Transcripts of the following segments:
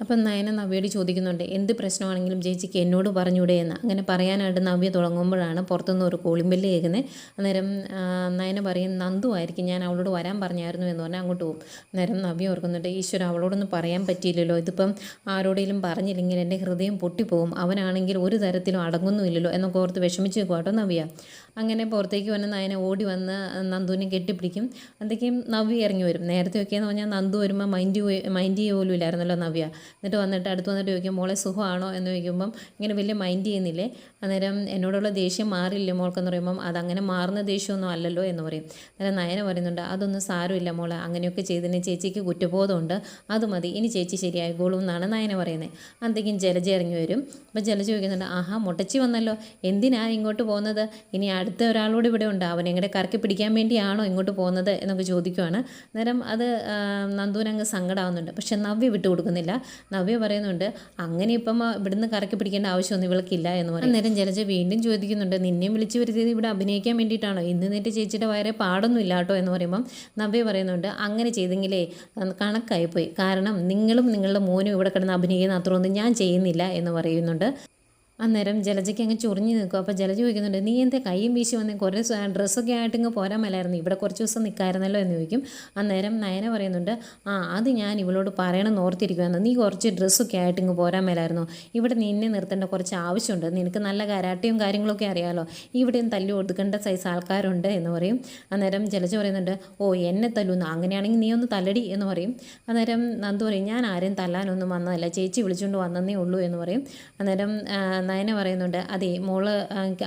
അപ്പം നയന നവ്യയോട് ചോദിക്കുന്നുണ്ട് എന്ത് പ്രശ്നമാണെങ്കിലും ചേച്ചിക്ക് എന്നോട് പറഞ്ഞൂടെ എന്ന്? അങ്ങനെ പറയാനായിട്ട് നവ്യ തുടങ്ങുമ്പോഴാണ് പുറത്തുനിന്ന് ഒരു കോളിമ്പല്ല് കേൾക്കുന്നത് അന്നേരം നയന പറയും നന്ദു ആയിരിക്കും ഞാൻ അവളോട് വരാൻ പറഞ്ഞായിരുന്നു എന്ന് പറഞ്ഞാൽ അങ്ങോട്ട് പോകും. അന്നേരം നവ്യ ഓർക്കുന്നുണ്ട് ഈശ്വര അവളോടൊന്നും പറയാൻ പറ്റിയില്ലല്ലോ. ഇതിപ്പം ആരോടെങ്കിലും പറഞ്ഞില്ലെങ്കിൽ എന്റെ ഹൃദയം പൊട്ടിപ്പോകും. അവനാണെങ്കിൽ ഒരു തരത്തിലും അടങ്ങുന്നുമില്ലല്ലോ. എന്നൊക്കെ ഓർത്ത് വിഷമിച്ച് കേട്ടോ നവ്യ. അങ്ങനെ പുറത്തേക്ക് വന്ന് നയന ഓടി വന്ന് നന്ദുവിനെ കെട്ടിപ്പിടിക്കും. അതൊക്കെയും നവ്യ ഇറങ്ങി വരും. നേരത്തെ ഒക്കെയെന്ന് പറഞ്ഞാൽ നന്ദു വരുമ്പോൾ മൈൻഡ് മൈൻഡ് പോലും ഇല്ലായിരുന്നല്ലോ നവ്യ. എന്നിട്ട് വന്നിട്ട് അടുത്ത് വന്നിട്ട് ചോദിക്കും മോളെ സുഖമാണോ? എന്ന് ചോദിക്കുമ്പം ഇങ്ങനെ വലിയ മൈൻഡ് ചെയ്യുന്നില്ലേ? അന്നേരം എന്നോടുള്ള ദേഷ്യം മാറില്ലേ മോൾക്കെന്ന് പറയുമ്പം അതങ്ങനെ മാറുന്ന ദേഷ്യമൊന്നും അല്ലല്ലോ എന്ന് പറയും. അന്നേരം നയന പറയുന്നുണ്ട് അതൊന്നും സാരമില്ല മോളെ അങ്ങനെയൊക്കെ ചെയ്തതിന് ചേച്ചിക്ക് കുറ്റബോധമുണ്ട് അത് മതി ഇനി ചേച്ചി ശരിയായിക്കോളും എന്നാണ് നയന പറയുന്നത് അന്തേക്കും ജലജ ഇറങ്ങി വരും. അപ്പം ജലജ ചോദിക്കുന്നുണ്ട് ആഹാ മുട്ടച്ചി വന്നല്ലോ എന്തിനാ ഇങ്ങോട്ട് പോകുന്നത്? ഇനി അടുത്ത ഒരാളോട് ഇവിടെ ഉണ്ട് അവൻ എങ്ങനെ കറക്കി പിടിക്കാൻ വേണ്ടിയാണോ ഇങ്ങോട്ട് പോകുന്നത്? എന്നൊക്കെ ചോദിക്കുവാണ്. അന്നേരം അത് നന്ദൂനങ്ങ് സങ്കടമാവുന്നുണ്ട് പക്ഷെ നവ്യ വിട്ടു കൊടുക്കുന്നില്ല നവ്യ പറയുന്നുണ്ട് അങ്ങനെ ഇപ്പം ഇവിടുന്ന് കറക്കി പിടിക്കേണ്ട ആവശ്യമൊന്നും ഇവൾക്കില്ല എന്ന് പറയും. അന്നേരം ജലജ വീണ്ടും ചോദിക്കുന്നുണ്ട് നിന്നെയും വിളിച്ചു വരുത്തിയത് ഇവിടെ അഭിനയിക്കാൻ വേണ്ടിയിട്ടാണോ? ഇന്ന് നിന്റെ ചേച്ചിയുടെ വയറെ പാടൊന്നും ഇല്ല കേട്ടോ എന്ന് പറയുമ്പം നവ്യ പറയുന്നുണ്ട് അങ്ങനെ ചെയ്തെങ്കിലേ കണക്കായിപ്പോയി. കാരണം നിങ്ങളും നിങ്ങളുടെ മോനും ഇവിടെ കിടന്ന് അഭിനയിക്കുന്ന അത്രയൊന്നും ഞാൻ ചെയ്യുന്നില്ല എന്ന് പറയുന്നുണ്ട്. അന്നേരം ജലജയ്ക്ക് അങ്ങ് ചൊറിഞ്ഞ് നിൽക്കും. അപ്പോൾ ജലജ ചോദിക്കുന്നുണ്ട് നീ എന്താ കൈയും വീശി വന്ന്? കുറേ ഡ്രസ്സൊക്കെ ആയിട്ട് ഇങ്ങ് പോരാൻ മേലായിരുന്നു. ഇവിടെ കുറച്ച് ദിവസം നിൽക്കായിരുന്നല്ലോ എന്ന് ചോദിക്കും. അന്നേരം നയന പറയുന്നുണ്ട് ആ അത് ഞാൻ ഇവളോട് പറയണമെന്ന് ഓർത്തിരിക്കുവായിരുന്നു. നീ കുറച്ച് ഡ്രസ്സൊക്കെ ആയിട്ട് ഇങ്ങ് പോരാൻ മേലായിരുന്നു. ഇവിടെ നിന്നെ നിർത്തേണ്ട കുറച്ച് ആവശ്യമുണ്ട്. നിനക്ക് നല്ല കരാട്ടയും കാര്യങ്ങളൊക്കെ അറിയാമല്ലോ ഇവിടെയും തല്ലു കൊടുക്കേണ്ട സൈസ് ആൾക്കാരുണ്ട് എന്ന് പറയും. അന്നേരം ജലജ പറയുന്നുണ്ട് ഓ എന്നെ തല്ലുന്നു. അങ്ങനെയാണെങ്കിൽ നീ ഒന്ന് തല്ലടി എന്ന് പറയും. അന്നേരം നന്ദു പറയും ഞാൻ ആരെയും തല്ലാനൊന്നും വന്നതല്ല. ചേച്ചി വിളിച്ചുകൊണ്ട് വന്നതേ ഉള്ളൂ എന്ന് പറയും. അന്നേരം നയന പറയുന്നുണ്ട് അതെ മോൾ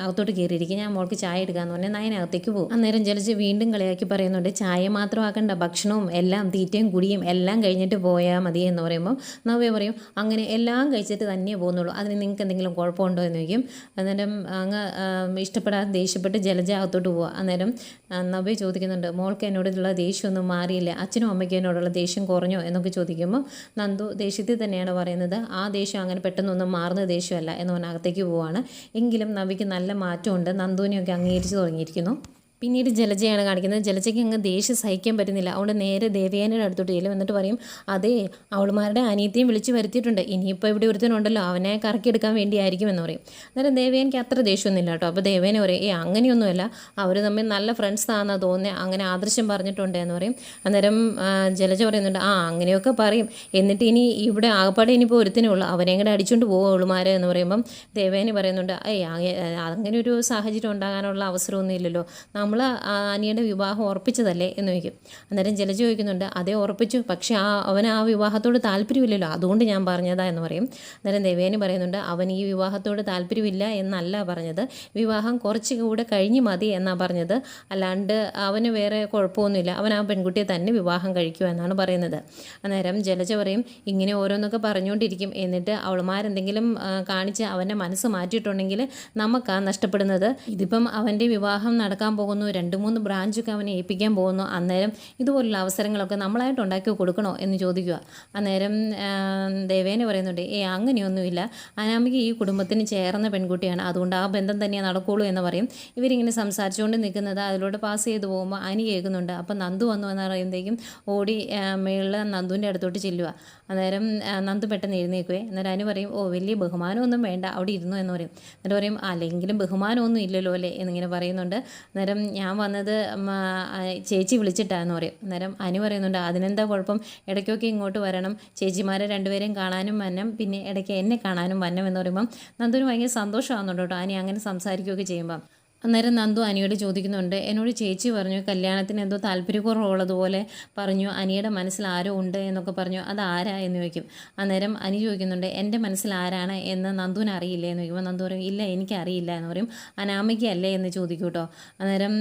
അകത്തോട്ട് കയറിയിരിക്കും ഞാൻ മോൾക്ക് ചായ എടുക്കാന്ന് പറഞ്ഞാൽ നയന അകത്തേക്ക് പോകും. അന്നേരം ജലജ് വീണ്ടും കളിയാക്കി പറയുന്നുണ്ട് ചായ മാത്രം ആക്കണ്ട ഭക്ഷണവും എല്ലാം തീറ്റയും കുടിയും എല്ലാം കഴിഞ്ഞിട്ട് പോയാൽ മതി എന്ന് പറയുമ്പോൾ നവ്യ പറയും അങ്ങനെ എല്ലാം കഴിച്ചിട്ട് തന്നെ പോകുന്നുള്ളൂ അതിന് നിങ്ങൾക്ക് എന്തെങ്കിലും കുഴപ്പമുണ്ടോ? എന്ന് ചോദിക്കും. അന്നേരം അങ്ങ് ഇഷ്ടപ്പെടാതെ ദേഷ്യപ്പെട്ട് ജലജ അകത്തോട്ട് പോവുക അന്നേരം നവ്യ ചോദിക്കുന്നുണ്ട് മോൾക്ക് എന്നോടുള്ള ദേഷ്യമൊന്നും മാറിയില്ല അച്ഛനും അമ്മയ്ക്കും എന്നോടുള്ള ദേഷ്യം കുറഞ്ഞോ? എന്നൊക്കെ ചോദിക്കുമ്പോൾ നന്ദു ദേഷ്യത്തിൽ തന്നെയാണ് പറയുന്നത് ആ ദേഷ്യം അങ്ങനെ പെട്ടെന്നൊന്നും മാറുന്ന ദേഷ്യമല്ല എന്ന് പറഞ്ഞാൽ അകത്തേക്ക് പോവാണ്. എങ്കിലും നവിക്ക് നല്ല മാറ്റമുണ്ട്. നന്ദുവിനെയൊക്കെ അംഗീകരിച്ച് തുടങ്ങിയിരിക്കുന്നു. പിന്നീട് ജലജയാണ് കാണിക്കുന്നത്. ജലജയ്ക്ക് അങ്ങ് ദേഷ്യം സഹിക്കാൻ പറ്റുന്നില്ല. അതുകൊണ്ട് നേരെ ദേവയാനയുടെ അടുത്തോട്ട് ചെല്ലും. എന്നിട്ട് പറയും അതേ അവളുമാരുടെ അനിയത്തെയും വിളിച്ച് വരുത്തിയിട്ടുണ്ട്. ഇനിയിപ്പോൾ ഇവിടെ ഒരുത്തനുണ്ടല്ലോ. അവനെ കറക്കിയെടുക്കാൻ വേണ്ടിയായിരിക്കും എന്ന് പറയും. അന്നേരം ദേവയാനയ്ക്ക് അത്ര ദേഷ്യമൊന്നുമില്ല കേട്ടോ. അപ്പോൾ ദേവേനെ പറയും ഏ അങ്ങനെയൊന്നുമല്ല. അവർ തമ്മിൽ നല്ല ഫ്രണ്ട്സ് ആണെന്ന് തോന്നുന്നത് അങ്ങനെ ആദർശം പറഞ്ഞിട്ടുണ്ട് എന്ന് പറയും. അന്നേരം ജലജ പറയുന്നുണ്ട് ആ അങ്ങനെയൊക്കെ പറയും. എന്നിട്ട് ഇനി ഇവിടെ ആകപ്പാടെ ഇനിയിപ്പോൾ ഒരുത്തനേ ഉള്ളൂ. അവനെ കൂടെ അടിച്ചുകൊണ്ട് പോകും അവളുമാർ എന്ന് പറയുമ്പം ദേവേനി പറയുന്നുണ്ട് ഏയ് അങ്ങനെ ഒരു സാഹചര്യം ഉണ്ടാകാനുള്ള അവസരമൊന്നും ഇല്ലല്ലോ. നമ്മൾ അനിയുടെ വിവാഹം ഉറപ്പിച്ചതല്ലേ എന്ന് ചോദിക്കും. അന്നേരം ജലജ ചോദിക്കുന്നുണ്ട് അതേ ഉറപ്പിച്ചു. പക്ഷേ ആ അവൻ ആ വിവാഹത്തോട് താല്പര്യമില്ലല്ലോ. അതുകൊണ്ട് ഞാൻ പറഞ്ഞതാ എന്ന് പറയും. അന്നേരം ദേവേനി പറയുന്നുണ്ട് അവൻ ഈ വിവാഹത്തോട് താല്പര്യമില്ല എന്നല്ല പറഞ്ഞത്. വിവാഹം കുറച്ച് കൂടെ കഴിഞ്ഞ് മതി എന്നാണ് പറഞ്ഞത്. അല്ലാണ്ട് അവന് വേറെ കുഴപ്പമൊന്നുമില്ല. അവൻ ആ പെൺകുട്ടിയെ തന്നെ വിവാഹം കഴിക്കുക എന്നാണ് പറയുന്നത്. അന്നേരം ജലജ പറയും ഇങ്ങനെ ഓരോന്നൊക്കെ പറഞ്ഞുകൊണ്ടിരിക്കും. എന്നിട്ട് അവൾമാരെന്തെങ്കിലും കാണിച്ച് അവന്റെ മനസ്സ് മാറ്റിയിട്ടുണ്ടെങ്കിൽ നമുക്കാ നഷ്ടപ്പെടുന്നത്. ഇതിപ്പം അവന്റെ വിവാഹം നടക്കാൻ പോകുന്നു രണ്ട് മൂന്ന് ബ്രാഞ്ചൊക്കെ അവനെ ഏൽപ്പിക്കാൻ പോകുന്നു അന്നേരം ഇതുപോലുള്ള അവസരങ്ങളൊക്കെ നമ്മളായിട്ട് ഉണ്ടാക്കി കൊടുക്കണോ എന്ന് ചോദിക്കുക. അന്നേരം ദേവേനെ പറയുന്നുണ്ട് ഏ അങ്ങനെയൊന്നുമില്ല. അനാമിക ഈ കുടുംബത്തിന് ചേർന്ന പെൺകുട്ടിയാണ്. അതുകൊണ്ട് ആ ബന്ധം തന്നെ നടക്കുള്ളൂ എന്ന് പറയും. ഇവരിങ്ങനെ സംസാരിച്ചുകൊണ്ട് നിൽക്കുന്നത് അതിലൂടെ പാസ് ചെയ്ത് പോകുമ്പോൾ അനി കേൾക്കുന്നുണ്ട്. അപ്പം നന്ദു വന്നു എന്ന് പറയുമ്പോഴേക്കും ഓടി മേളിൽ നന്ദുവിന്റെ അടുത്തോട്ട് ചെല്ലുക. അന്നേരം നന്ദു പെട്ടെന്ന് എഴുന്നേക്കുവേ അന്നേരം അനു പറയും ഓ വലിയ ബഹുമാനമൊന്നും വേണ്ട. അവിടെ ഇരുന്നു എന്ന് പറയും. എന്നിട്ട് പറയും അല്ലെങ്കിലും ബഹുമാനമൊന്നും ഇല്ലല്ലോ അല്ലേ? എന്നിങ്ങനെ പറയുന്നുണ്ട്. അന്നേരം ഞാൻ വന്നത് ചേച്ചി വിളിച്ചിട്ടാന്ന് പറയും. അന്നേരം അനു പറയുന്നുണ്ട് അതിനെന്താ കുഴപ്പം? ഇടയ്ക്കൊക്കെ ഇങ്ങോട്ട് വരണം. ചേച്ചിമാരെ രണ്ടുപേരെയും കാണാനും വന്നം പിന്നെ ഇടയ്ക്ക് എന്നെ കാണാനും വന്നം എന്ന് പറയുമ്പം നന്ദുവിന് ഭയങ്കര സന്തോഷമാകുന്നുണ്ട് കേട്ടോ. അനി അങ്ങനെ സംസാരിക്കുകയൊക്കെ ചെയ്യുമ്പം. അന്നേരം നന്ദു അനിയോട് ചോദിക്കുന്നുണ്ട് എന്നോട് ചേച്ചി പറഞ്ഞു കല്യാണത്തിന് എന്തോ താല്പര്യക്കുറവുള്ളതുപോലെ പറഞ്ഞു അനിയുടെ മനസ്സിൽ ആരോ ഉണ്ട് എന്നൊക്കെ പറഞ്ഞു അത് ആരാ? എന്ന് ചോദിക്കും. അന്നേരം അനി ചോദിക്കുന്നുണ്ട് എന്റെ മനസ്സിൽ ആരാണ്? എന്ന് നന്ദുവിന് അറിയില്ലേ എന്ന് ചോദിക്കുമ്പോൾ നന്ദു പറയും ഇല്ല എനിക്കറിയില്ല എന്ന് പറയും. അനാമികയല്ലേ എന്ന് ചോദിക്കും കേട്ടോ. അന്നേരം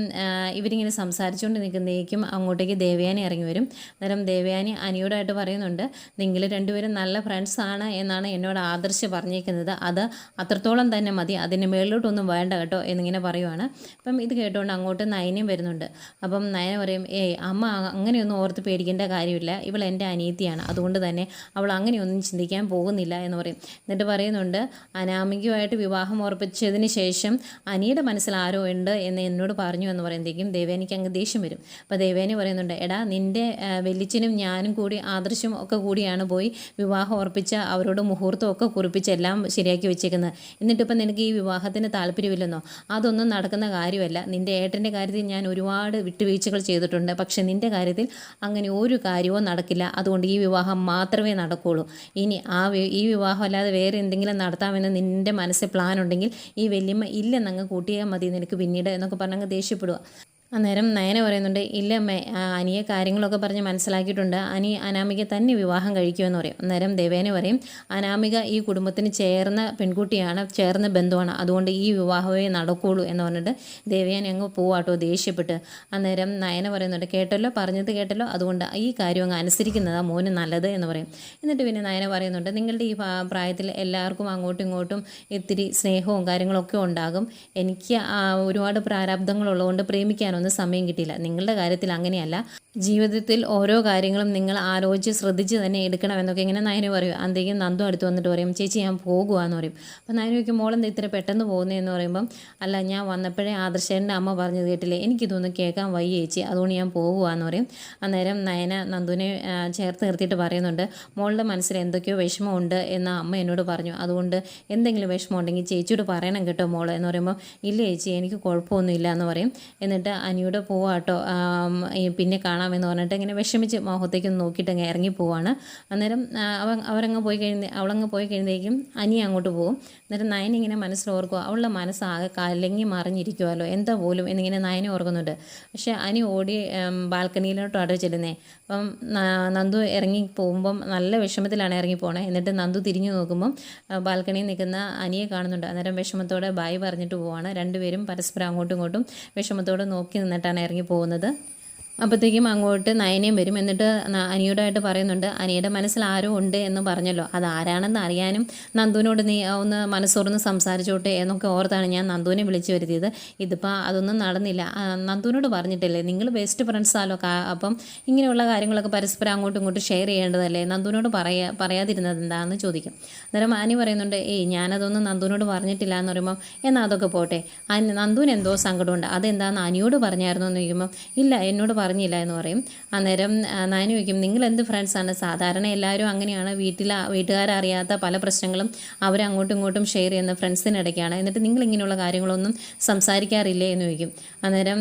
ഇവരിങ്ങനെ സംസാരിച്ചുകൊണ്ട് നിൽക്കുന്നതേക്കും അങ്ങോട്ടേക്ക് ദേവയാനി ഇറങ്ങി വരും. അന്നേരം ദേവയാനി അനിയോടായിട്ട് പറയുന്നുണ്ട് നിങ്ങൾ രണ്ടുപേരും നല്ല ഫ്രണ്ട്സ് ആണ് എന്നാണ് എന്നോട് ആദർശ് പറഞ്ഞേക്കുന്നത്. അത് അത്രത്തോളം തന്നെ മതി. അതിന് മേളിലോട്ടൊന്നും വേണ്ട കേട്ടോ എന്നിങ്ങനെ പറയുവാണ്. പറയുവാണ് അപ്പം ഇത് കേട്ടുകൊണ്ട് അങ്ങോട്ട് നയനയും വരുന്നുണ്ട്. അപ്പം നയന പറയും ഏയ് അമ്മ അങ്ങനെയൊന്നും ഓർത്ത് പേടിക്കേണ്ട കാര്യമില്ല. ഇവൾ എന്റെ അനിയത്തിയാണ് അതുകൊണ്ട് തന്നെ അവൾ അങ്ങനെയൊന്നും ചിന്തിക്കാൻ പോകുന്നില്ല എന്ന് പറയും. എന്നിട്ട് പറയുന്നുണ്ട് അനാമികമായിട്ട് വിവാഹം ഉറപ്പിച്ചതിന് ശേഷം അനിയുടെ മനസ്സിൽ ആരോ ഉണ്ട് എന്ന് എന്നോട് പറഞ്ഞു എന്ന് പറയുമ്പോഴത്തേക്കും ദേവേനിക്ക് അങ്ങ് ദേഷ്യം വരും. അപ്പോൾ ദേവേനി പറയുന്നുണ്ട് എടാ നിന്റെ വെല്ലിച്ചനും ഞാനും കൂടി ആദർശം ഒക്കെ കൂടിയാണ് പോയി വിവാഹം ഉറപ്പിച്ച അവരോട് മുഹൂർത്തമൊക്കെ കുറിപ്പിച്ച് എല്ലാം ശരിയാക്കി വെച്ചേക്കുന്നത് എന്നിട്ടിപ്പം നിനക്ക് ഈ വിവാഹത്തിന് താല്പര്യമില്ലെന്നോ? അതൊന്നും നടക്കുന്ന കാര്യമല്ല. നിന്റെ ഏട്ടന്റെ കാര്യത്തിൽ ഞാൻ ഒരുപാട് വിട്ടുവീഴ്ചകൾ ചെയ്തിട്ടുണ്ട്. പക്ഷേ നിന്റെ കാര്യത്തിൽ അങ്ങനെ ഒരു കാര്യവും നടക്കില്ല. അതുകൊണ്ട് ഈ വിവാഹം മാത്രമേ നടക്കുകയുള്ളൂ ഇനി ആ ഈ വിവാഹം അല്ലാതെ വേറെ എന്തെങ്കിലും നടത്താമെന്ന് നിന്റെ മനസ്സിൽ പ്ലാൻ ഉണ്ടെങ്കിൽ ഈ വല്യമ്മ ഇല്ലെന്നങ്ങ് കൂട്ടിയാൽ മതി നിനക്ക് പിന്നീട് എന്നൊക്കെ പറഞ്ഞങ്ങ് ദേഷ്യപ്പെടുക അന്നേരം നയന പറയുന്നുണ്ട് ഇല്ല അമ്മേ അനിയെ കാര്യങ്ങളൊക്കെ പറഞ്ഞ് മനസ്സിലാക്കിയിട്ടുണ്ട്. അനി അനാമിക തന്നെ വിവാഹം കഴിക്കുമെന്ന് പറയും. അന്നേരം ദേവേന പറയും അനാമിക ഈ കുടുംബത്തിന് ചേർന്ന പെൺകുട്ടിയാണ് ചേർന്ന ബന്ധുവാണ്. അതുകൊണ്ട് ഈ വിവാഹമേ നടക്കുകയുള്ളൂ എന്ന് പറഞ്ഞിട്ട് ദേവേൻ അങ്ങ് പോവാട്ടോ ദേഷ്യപ്പെട്ട്. അന്നേരം നയന പറയുന്നുണ്ട് കേട്ടല്ലോ പറഞ്ഞത് കേട്ടല്ലോ. അതുകൊണ്ട് ഈ കാര്യം അങ്ങ് അനുസരിക്കുന്നതാണ് മോന് നല്ലത് എന്ന് പറയും. എന്നിട്ട് പിന്നെ നയന പറയുന്നുണ്ട് നിങ്ങളുടെ ഈ പ്രായത്തിൽ എല്ലാവർക്കും അങ്ങോട്ടും ഇങ്ങോട്ടും ഇത്തിരി സ്നേഹവും കാര്യങ്ങളൊക്കെ ഉണ്ടാകും. എനിക്ക് ഒരുപാട് പ്രാരാബ്ദങ്ങളുള്ളതുകൊണ്ട് പ്രേമിക്കാനൊന്നും സമയം കിട്ടിയില്ല. നിങ്ങളുടെ കാര്യത്തിൽ അങ്ങനെയല്ല. ജീവിതത്തിൽ ഓരോ കാര്യങ്ങളും നിങ്ങൾ ആലോചിച്ച് ശ്രദ്ധിച്ച് തന്നെ എടുക്കണമെന്നൊക്കെ ഇങ്ങനെ നയന പറയും. അന്തേക്കും നന്ദു അടുത്ത് വന്നിട്ട് പറയും ചേച്ചി ഞാൻ പോകുവാന്ന് പറയും. അപ്പം നയന് ചോദിക്കും മോളെന്ത് ഇത്ര പെട്ടെന്ന് പോകുന്നതെന്ന് പറയുമ്പം അല്ല ഞാൻ വന്നപ്പോഴേ ആദർശേന്റെ അമ്മ പറഞ്ഞത് കേട്ടില്ലേ? എനിക്കിതൊന്നും കേൾക്കാൻ വയ്യ ചേച്ചി. അതുകൊണ്ട് ഞാൻ പോകുവാന്ന് പറയും. അന്നേരം നയന നന്ദുവിനെ ചേർത്ത് നിർത്തിയിട്ട് പറയുന്നുണ്ട് മോളുടെ മനസ്സിൽ എന്തൊക്കെയോ വിഷമമുണ്ട് എന്ന് അമ്മ എന്നോട് പറഞ്ഞു. അതുകൊണ്ട് എന്തെങ്കിലും വിഷമം ഉണ്ടെങ്കിൽ ചേച്ചിയോട് പറയണം കേട്ടോ മോൾ എന്ന് പറയുമ്പോൾ ഇല്ല ചേച്ചി എനിക്ക് കുഴപ്പമൊന്നുമില്ല എന്ന് പറയും. എന്നിട്ട് അനിയോട് പോവാട്ടോ. പിന്നെ കാണാമെന്ന് പറഞ്ഞിട്ട് ഇങ്ങനെ വിഷമിച്ച് മോഹത്തേക്ക് ഒന്ന് നോക്കിയിട്ട് അങ്ങ് ഇറങ്ങി പോവാണ്. അന്നേരം അവ അവരങ്ങ് പോയി കഴിഞ്ഞ അവളങ്ങ് പോയി കഴിഞ്ഞേക്കും അനി അങ്ങോട്ട് പോകും. എന്നിട്ട് നയൻ ഇങ്ങനെ മനസ്സിൽ ഓർക്കുക അവളുടെ മനസ്സാകെ കലങ്ങി മറിഞ്ഞിരിക്കുമല്ലോ എന്താ പോലും എന്നിങ്ങനെ നയനെ ഓർക്കുന്നുണ്ട്. പക്ഷേ അനി ഓടി ബാൽക്കണിയിലോട്ടാണ് ചെല്ലുന്നത് അപ്പം നന്ദു ഇറങ്ങി പോകുമ്പം നല്ല വിഷമത്തിലാണ് ഇറങ്ങി പോണേ. എന്നിട്ട് നന്ദു തിരിഞ്ഞു നോക്കുമ്പം ബാൽക്കണിയിൽ നിൽക്കുന്ന അനിയെ കാണുന്നുണ്ട്. അന്നേരം വിഷമത്തോടെ ബായ് പറഞ്ഞിട്ട് പോവാണ്. രണ്ടുപേരും പരസ്പരം അങ്ങോട്ടും ഇങ്ങോട്ടും വിഷമത്തോടെ നോക്കി നിന്നിട്ടാണ് ഇറങ്ങി പോകുന്നത്. അപ്പോഴത്തേക്കും അങ്ങോട്ട് നയനയും വരും. എന്നിട്ട് അനിയോടായിട്ട് പറയുന്നുണ്ട് അനിയുടെ മനസ്സിൽ ആരോ ഉണ്ട് എന്ന് പറഞ്ഞല്ലോ. അത് ആരാണെന്ന് അറിയാനും നന്ദുവിനോട് നീ ഒന്ന് മനസ്സോർന്ന് സംസാരിച്ചോട്ടെ എന്നൊക്കെ ഓർത്താണ് ഞാൻ നന്ദുവിനെ വിളിച്ചു വരുത്തിയത്. ഇതിപ്പോൾ അതൊന്നും നടന്നില്ല. നന്ദുവിനോട് പറഞ്ഞിട്ടില്ലേ നിങ്ങൾ ബെസ്റ്റ് ഫ്രണ്ട്സാലോ അപ്പം ഇങ്ങനെയുള്ള കാര്യങ്ങളൊക്കെ പരസ്പരം അങ്ങോട്ടും ഇങ്ങോട്ടും ഷെയർ ചെയ്യേണ്ടതല്ലേ? നന്ദുവിനോട് പറയാ പറയാതിരുന്നത് എന്താണെന്ന് ചോദിക്കും. അന്നേരം അനി പറയുന്നുണ്ട് ഏയ് ഞാനതൊന്നും നന്ദുവിനോട് പറഞ്ഞിട്ടില്ല എന്ന് പറയുമ്പോൾ എന്നാൽ അതൊക്കെ പോട്ടെ. നന്ദുവിന് എന്തോ സങ്കടമുണ്ട്. അതെന്താണെന്ന് അനിയോട് പറഞ്ഞായിരുന്നു? എന്ന് ചോദിക്കുമ്പം ഇല്ല എന്നോട് പറഞ്ഞില്ല എന്ന് പറയും. അന്നേരം നയന് ചോദിക്കും നിങ്ങൾ എന്ത് ഫ്രണ്ട്സാണ് സാധാരണ എല്ലാവരും അങ്ങനെയാണ്. വീട്ടിൽ വീട്ടുകാരറിയാത്ത പല പ്രശ്നങ്ങളും അവർ അങ്ങോട്ടും ഇങ്ങോട്ടും ഷെയർ ചെയ്യുന്ന ഫ്രണ്ട്സിനിടയ്ക്കാണ് എന്നിട്ട് നിങ്ങൾ ഇങ്ങനെയുള്ള കാര്യങ്ങളൊന്നും സംസാരിക്കാറില്ലേ? എന്ന് ചോദിക്കും. അന്നേരം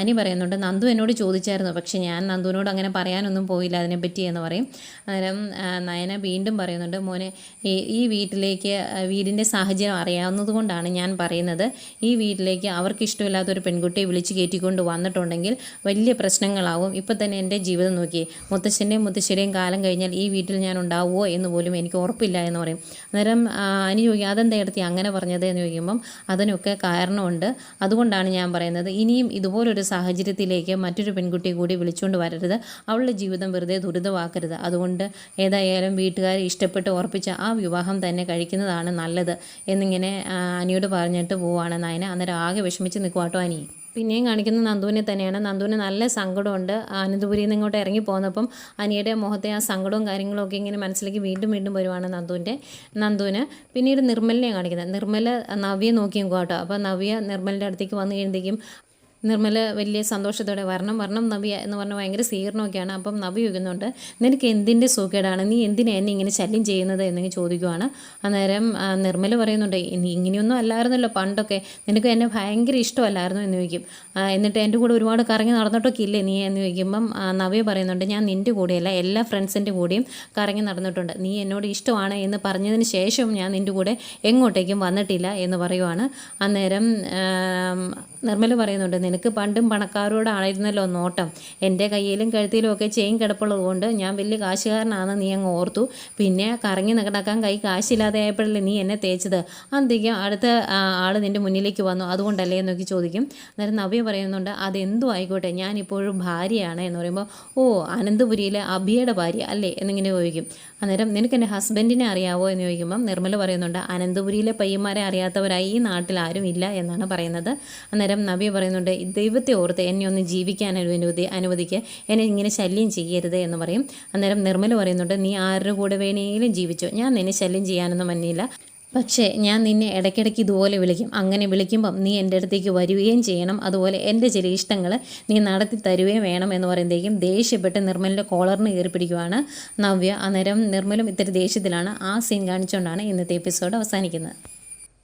അനി പറയുന്നുണ്ട് നന്ദു എന്നോട് ചോദിച്ചായിരുന്നു. പക്ഷേ ഞാൻ നന്ദുവിനോട് അങ്ങനെ പറയാനൊന്നും പോയില്ല അതിനെപ്പറ്റി എന്ന് പറയും. അന്നേരം നയന വീണ്ടും പറയുന്നുണ്ട് മോനെ ഈ വീട്ടിലേക്ക് വീടിന്റെ സാഹചര്യം അറിയാവുന്നതുകൊണ്ടാണ് ഞാൻ പറയുന്നത്. ഈ വീട്ടിലേക്ക് അവർക്ക് ഇഷ്ടമില്ലാത്ത ഒരു പെൺകുട്ടിയെ വിളിച്ച് കയറ്റിക്കൊണ്ട് വന്നിട്ടുണ്ടെങ്കിൽ വലിയ പ്രശ്നങ്ങളാവും. ഇപ്പം തന്നെ എന്റെ ജീവിതം നോക്കി മുത്തശ്ശന്റെയും മുത്തശ്ശിയുടെയും കാലം കഴിഞ്ഞാൽ ഈ വീട്ടിൽ ഞാൻ ഉണ്ടാവുമോ എന്ന് പോലും എനിക്ക് ഉറപ്പില്ല എന്ന് പറയും. അന്നേരം അനു ചോദിക്കും അതെന്താ എടുത്തി? അങ്ങനെ പറഞ്ഞത്? എന്ന് ചോദിക്കുമ്പം അതിനൊക്കെ കാരണമുണ്ട്. അതുകൊണ്ടാണ് ഞാൻ പറയുന്നത് ഇനിയും ഇതുപോലൊരു സാഹചര്യത്തിലേക്ക് മറ്റൊരു പെൺകുട്ടിയെ കൂടി വിളിച്ചുകൊണ്ട് വരരുത്. അവളുടെ ജീവിതം വെറുതെ ദുരിതമാക്കരുത്. അതുകൊണ്ട് ഏതായാലും വീട്ടുകാരെ ഇഷ്ടപ്പെട്ട് ഉറപ്പിച്ച ആ വിവാഹം തന്നെ കഴിക്കുന്നതാണ് നല്ലത്. എന്നിങ്ങനെ അനിയോട് പറഞ്ഞിട്ട് പോവാണ് നായന. അന്നേരം ആകെ വിഷമിച്ച് നിൽക്കുവാട്ടോ അനി. പിന്നെയും കാണിക്കുന്ന നന്ദുവിനെ തന്നെയാണ്. നന്ദുവിന് നല്ല സങ്കടമുണ്ട്. അനന്തപുരിയിൽ നിന്ന് ഇങ്ങോട്ട് ഇറങ്ങി പോകുന്നപ്പം അനിയുടെ മുഖത്തെ ആ സങ്കടവും കാര്യങ്ങളൊക്കെ ഇങ്ങനെ മനസ്സിലേക്ക് വീണ്ടും വീണ്ടും വരുവാണ് നന്ദുവിന്റെ നന്ദുവിന്. പിന്നീട് നിർമ്മലിനെ കാണിക്കുന്നത്. നിർമ്മല നവ്യ നോക്കിയും കേട്ടോ. അപ്പോൾ നവ്യ നിർമ്മലിന്റെ അടുത്തേക്ക് വന്നു കഴിയുമ്പോഴത്തേക്കും നിർമ്മല വലിയ സന്തോഷത്തോടെ വരണം വരണം നവ്യ എന്ന് പറഞ്ഞ് ഭയങ്കര സ്വീകരണമൊക്കെയാണ് അപ്പം നവി ചോദിക്കുന്നുണ്ട് നിനക്ക് എന്തിന്റെ സുഖേടാണ് നീ എന്തിനാ എന്നെ ഇങ്ങനെ ശല്യം ചെയ്യുന്നത്? എന്നിങ്ങനെ ചോദിക്കുവാണ്. അന്നേരം നിർമ്മല പറയുന്നുണ്ട് ഇങ്ങനെയൊന്നും അല്ലായിരുന്നല്ലോ പണ്ടൊക്കെ. നിനക്ക് എന്നെ ഭയങ്കര ഇഷ്ടമല്ലായിരുന്നു എന്ന് ചോദിക്കും. എന്നിട്ട് എന്റെ കൂടെ ഒരുപാട് കറങ്ങി നടന്നിട്ടൊക്കെ ഇല്ലേ നീ? എന്ന് ചോദിക്കുമ്പം നവ്യ പറയുന്നുണ്ട് ഞാൻ നിന്റെ കൂടെയല്ല എല്ലാ ഫ്രണ്ട്സിന്റെ കൂടെയും കറങ്ങി നടന്നിട്ടുണ്ട്. നീ എന്നോട് ഇഷ്ടമാണ് എന്ന് പറഞ്ഞതിന് ശേഷം ഞാൻ നിന്റെ കൂടെ എങ്ങോട്ടേക്കും വന്നിട്ടില്ല എന്ന് പറയുവാണ്. അന്നേരം ആം, നിർമ്മല പറയുന്നുണ്ട് നിനക്ക് പണ്ടും പണക്കാരോടായിരുന്നല്ലോ നോട്ടം. എന്റെ കയ്യിലും കഴുത്തിലും ഒക്കെ ചെയിൻ കിടപ്പുള്ളതുകൊണ്ട് ഞാൻ വലിയ കാശുകാരനാണെന്ന് നീ അങ്ങ് ഓർത്തു. പിന്നെ കറങ്ങി നടക്കാൻ കൈ കാശില്ലാതെ ആയപ്പോഴല്ലേ നീ എന്നെ തേച്ചത്? അന്തിക്കും അടുത്ത ആൾ നിന്റെ മുന്നിലേക്ക് വന്നു. അതുകൊണ്ടല്ലേ എന്നൊക്കെ ചോദിക്കും. അന്നേരം നവ്യ പറയുന്നുണ്ട് അതെന്തു ആയിക്കോട്ടെ ഞാനിപ്പോഴും ഭാര്യയാണ്. എന്ന് പറയുമ്പോൾ ഓ അനന്തപുരിയിലെ അഭിയുടെ ഭാര്യ അല്ലേ? എന്നിങ്ങനെ ചോദിക്കും. അന്നേരം നിനക്ക് എന്റെ ഹസ്ബൻഡിനെ അറിയാവോ? എന്ന് ചോദിക്കുമ്പോൾ നിർമ്മല പറയുന്നുണ്ട് അനന്തപുരിയിലെ പയ്യന്മാരെ അറിയാത്തവരായി ഈ നാട്ടിൽ ആരും ഇല്ല എന്നാണ് പറയുന്നത്. അന്നേരം നവ്യ പറയുന്നുണ്ട് ദൈവത്തെ ഓർത്ത് എന്നെ ഒന്ന് ജീവിക്കാൻ അനുവദി അനുവദിക്കുക എന്നെ ഇങ്ങനെ ശല്യം ചെയ്യരുത് എന്ന് പറയും. അന്നേരം നിർമ്മല പറയുന്നുണ്ട് നീ ആരുടെ കൂടെ വേണേലും ജീവിച്ചോ. ഞാൻ നിന്നെ ശല്യം ചെയ്യാനൊന്നും മന്നിയില്ല പക്ഷേ ഞാൻ നിന്നെ ഇടയ്ക്കിടയ്ക്ക് ഇതുപോലെ വിളിക്കും. അങ്ങനെ വിളിക്കുമ്പം നീ എന്റെ അടുത്തേക്ക് വരികയും ചെയ്യണം. അതുപോലെ എന്റെ ചില ഇഷ്ടങ്ങൾ നീ നടത്തി തരുകയും വേണം എന്ന് പറയുമ്പോഴേക്കും ദേഷ്യപ്പെട്ട് നിർമ്മലിന്റെ കോളറിന് ഏർപ്പിടിക്കുവാണ് പിടിക്കുവാണ് നവ്യ. അന്നേരം നിർമ്മലും ഇത്തിരി ദേഷ്യത്തിലാണ്. ആ സീൻ കാണിച്ചുകൊണ്ടാണ് ഇന്നത്തെ എപ്പിസോഡ് അവസാനിക്കുന്നത്.